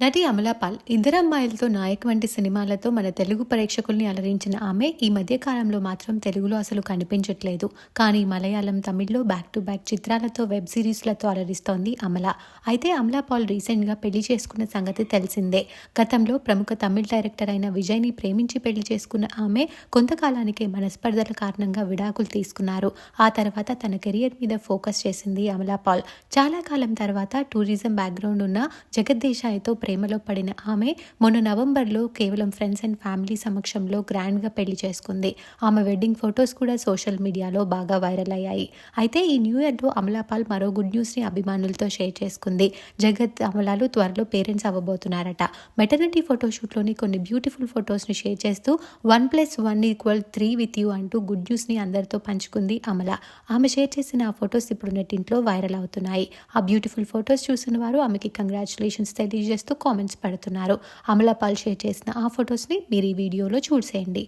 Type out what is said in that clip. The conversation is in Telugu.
నటి అమలాపాల్ ఇద్దరమ్మాయిలతో నాయక్ వంటి సినిమాలతో మన తెలుగు ప్రేక్షకుల్ని అలరించిన ఆమె ఈ మధ్య కాలంలో మాత్రం తెలుగులో అసలు కనిపించట్లేదు. కానీ మలయాళం తమిళ్ళో బ్యాక్ టు బ్యాక్ చిత్రాలతో వెబ్ సిరీస్లతో అలరిస్తోంది అమల. అయితే అమలాపాల్ రీసెంట్గా పెళ్ళి చేసుకున్న సంగతి తెలిసిందే. గతంలో ప్రముఖ తమిళ్ డైరెక్టర్ అయిన విజయ్ని ప్రేమించి పెళ్ళి చేసుకున్న ఆమె కొంతకాలానికే మనస్పర్ధల కారణంగా విడాకులు తీసుకున్నారు. ఆ తర్వాత తన కెరియర్ మీద ఫోకస్ చేసింది అమలాపాల్ చాలా కాలం తర్వాత టూరిజం బ్యాక్గ్రౌండ్ ఉన్న జగద్దేశాయ్తో ప్రేమలో పడిన ఆమె మొన్న నవంబర్లో కేవలం ఫ్రెండ్స్ అండ్ ఫ్యామిలీ సమక్షంలో గ్రాండ్గా పెళ్ళి చేసుకుంది. ఆమె వెడ్డింగ్ ఫొటోస్ కూడా సోషల్ మీడియాలో బాగా వైరల్ అయ్యాయి. అయితే ఈ న్యూ ఇయర్లో అమలాపాల్ మరో గుడ్ న్యూస్ని అభిమానులతో షేర్ చేసుకుంది. జగత్ అమలాలు త్వరలో పేరెంట్స్ అవ్వబోతున్నారట. మెటర్నిటీ ఫోటోషూట్లోని కొన్ని బ్యూటిఫుల్ ఫొటోస్ని షేర్ చేస్తూ one plus one equal three with you అంటూ గుడ్ న్యూస్ని అందరితో పంచుకుంది అమల. ఆమె షేర్ చేసిన ఆ ఫొటోస్ ఇప్పుడు నెట్టింట్లో వైరల్ అవుతున్నాయి. ఆ బ్యూటిఫుల్ ఫొటోస్ చూసిన వారు ఆమెకి కంగ్రాచులేషన్స్ తెలియజేస్తూ కామెంట్స్ పెడుతున్నారు. అమలాపాల్ షేర్ చేసిన ఆ ఫొటోస్ని మీరు ఈ వీడియోలో చూసేయండి.